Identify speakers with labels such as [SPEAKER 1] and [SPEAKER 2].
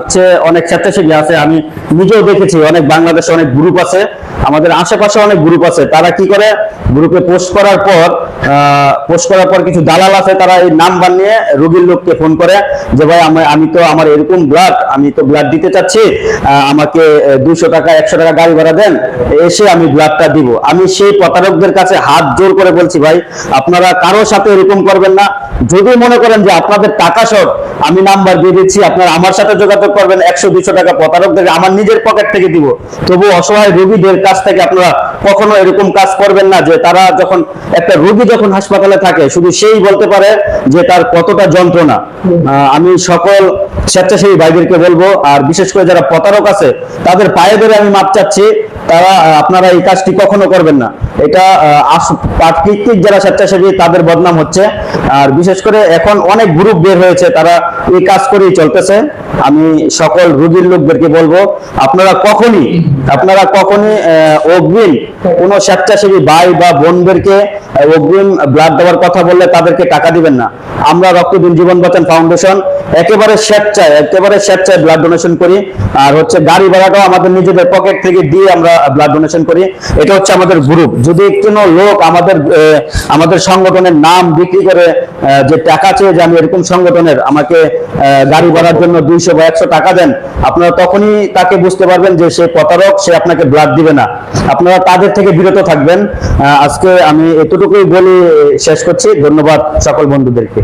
[SPEAKER 1] হচ্ছে অনেক স্বেচ্ছাসেবী আছে, আমি নিজেও দেখেছি অনেক বাংলাদেশে অনেক গ্রুপ আছে, আমাদের আশেপাশে অনেক গ্রুপ আছে, তারা কি করে? গ্রুপে পোস্ট করার পর পোস্ট করার পর কিছু দালাল আছে, তারা এই নাম্বার নিয়ে রোগীর লোককে ফোন করে যে, ভাই, আমি তো আমার এরকম ব্লাড আমি তো ব্লাড দিতে চাচ্ছি আমাকে দুশো টাকা, একশো টাকা গাড়ি ভাড়া দেন, এসে আমি ব্লাডটা দিব। আমি সেই প্রতারকদের কাছে হাত জোর করে বলছি, ভাই, আপনারা কারোর সাথে এরকম করবেন না। যদি মনে করেন যে আপনাদের টাকা শর্ট আমি নাম্বার দিয়ে দিচ্ছি, আপনারা আমার সাথে যোগাযোগ করবেন, একশো দুশো টাকা প্রতারকদের আমার নিজের পকেট থেকে দিব। তবু অসহায় রোগীদের কাছ থেকে আপনারা কখনো এরকম কাজ করবেন না যে তারা যখন একটা রোগী যখন হাসপাতালে থাকে, শুধু সেই বলতে পারে যে তার কতটা যন্ত্রণা। আমি সকল স্বেচ্ছাসেবী ভাইদেরকে বলব, আর বিশেষ করে যারা প্রতারক আছে, তাদের পায়ে ধরে আমি মাপ চাচ্ছি, তারা, আপনারা এই কাজটি কখনো করবেন না। এটা প্রাকৃতিক যারা স্বেচ্ছাসেবী তাদের বদনাম হচ্ছে। আর বিশেষ করে এখন অনেক গ্রুপ বের হয়েছে, তারা এই কাজ করেই চলতেছে। আমি সকল রোগীর লোকদেরকে বলব, আপনারা কখনই আপনারা কখনই অগ্রিম কোনো স্বেচ্ছাসেবী ভাই বা বোনদেরকে অগ্রিম ব্লাড দেওয়ার কথা বললে তাদেরকে টাকা দিবেন না। আমরা রক্তদিন জীবন বাঁচান ফাউন্ডেশন একেবারে স্বেচ্ছায় একেবারে স্বেচ্ছায় ব্লাড ডোনেশন করি। আর হচ্ছে গাড়ি ভাড়াটাও আমাদের নিজেদের পকেট থেকে দিয়ে আমরা ব্লাড ডোনেশন করি। এটা হচ্ছে আমাদের গ্রুপ যদি কোনো লোক আমাদের আমাদের সংগঠনের নাম বিক্রি করে যে টাকা চেয়ে যে আমি এরকম সংগঠনের আমাকে গাড়ি ভাড়ার জন্য দুইশো বা একশো টাকা দেন, আপনারা তখনই তাকে বুঝতে পারবেন যে সে প্রতারক, সে আপনাকে ব্লাড দিবে না। আপনারা তাদের থেকে বিরত থাকবেন। আজকে আমি এতটুকুই বলে শেষ করছি। ধন্যবাদ সকল বন্ধুদেরকে।